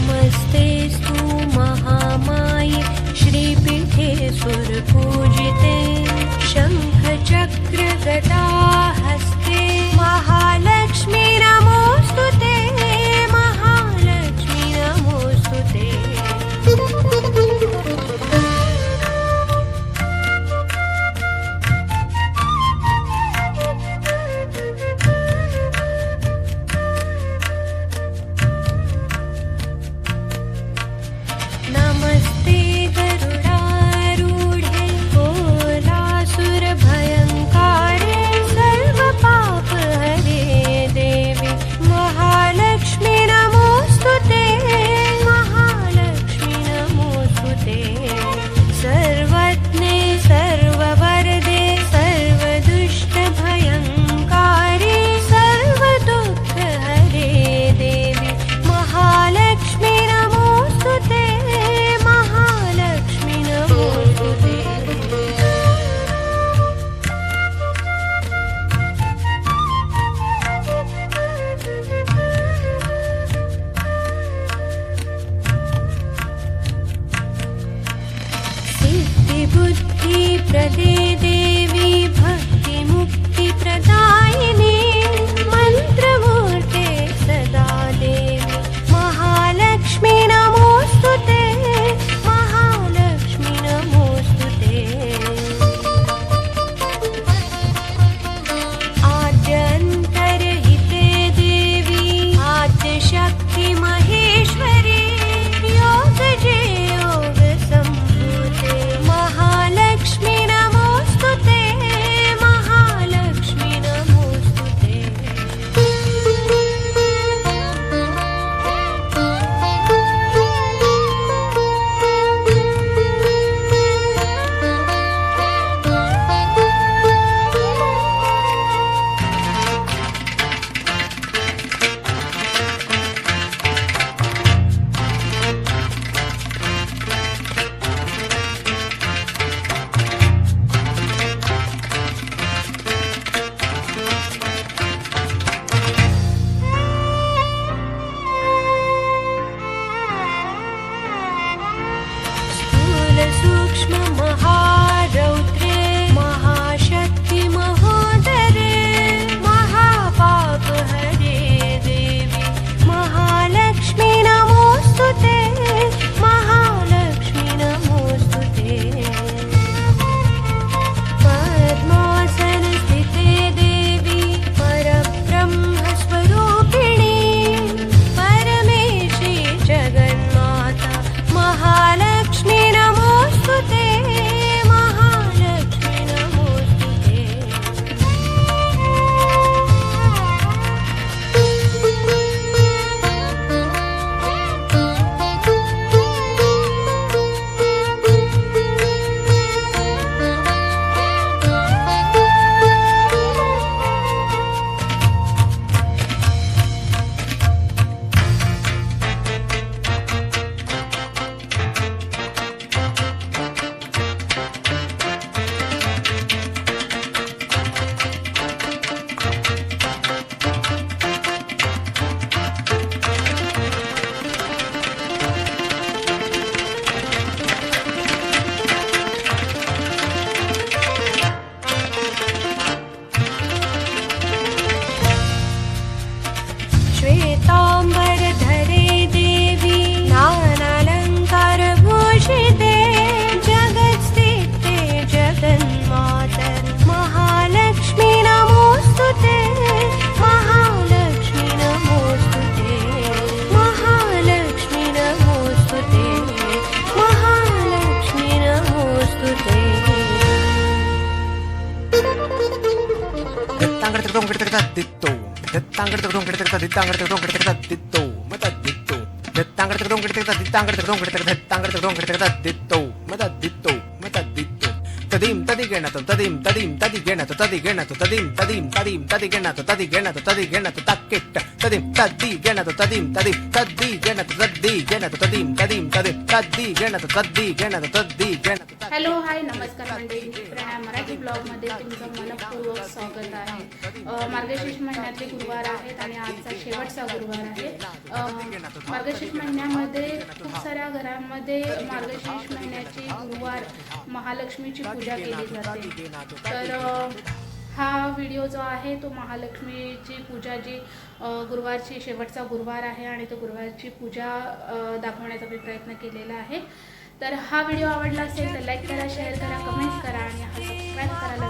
नमस्ते स्तु महामायी श्रीपीठे सुरपूजिते शङ्खचक्रकथा सूक्ष्ममहा dito Detang gertek dong gertek ditang gertek dong gertek dito Mata dito Detang gertek dong gertek ditang gertek dong gertek ditang gertek dong gertek dito Mata dito Mata dito Tadim तदि गणतु तदिं तदिं तदि गणतु तदि गणतु तदिं तदिं तदिं तदि गणतु तदि गणतु तदि गणतु तक्किट्ट तदिं तद्दि गणतु तदिं तदिं तद्दि गणतु तद्दि गणतु तदिं तदिं तदिं तद्दि गणतु तद्दि गणतु तद्दि गणतु हॅलो हाय नमस्कार मंडळी प्रणय मराठी ब्लॉगमध्ये. तुमचं मनपूर्वक स्वागत आहे. मार्गशीर्ष महिन्यातले गुरुवार आहेत आणि आजचा शेवटचा गुरुवार आहे. मार्गशीर्ष महिन्यामध्ये खूप साऱ्या घरांमध्ये मार्गशीर्ष महिन्याची गुरुवार महालक्ष्मीची पूजा केली तर हा व्हिडिओ जो आहे तो महालक्ष्मीची पूजा जी गुरुवारची शेवटचा गुरुवार आहे आणि तो गुरुवारची पूजा दाखवण्याचा मी प्रयत्न केलेला आहे. तर हा व्हिडिओ आवडला असेल तर लाईक करा शेअर करा कमेंट करा आणि हा सबस्क्राईब करायला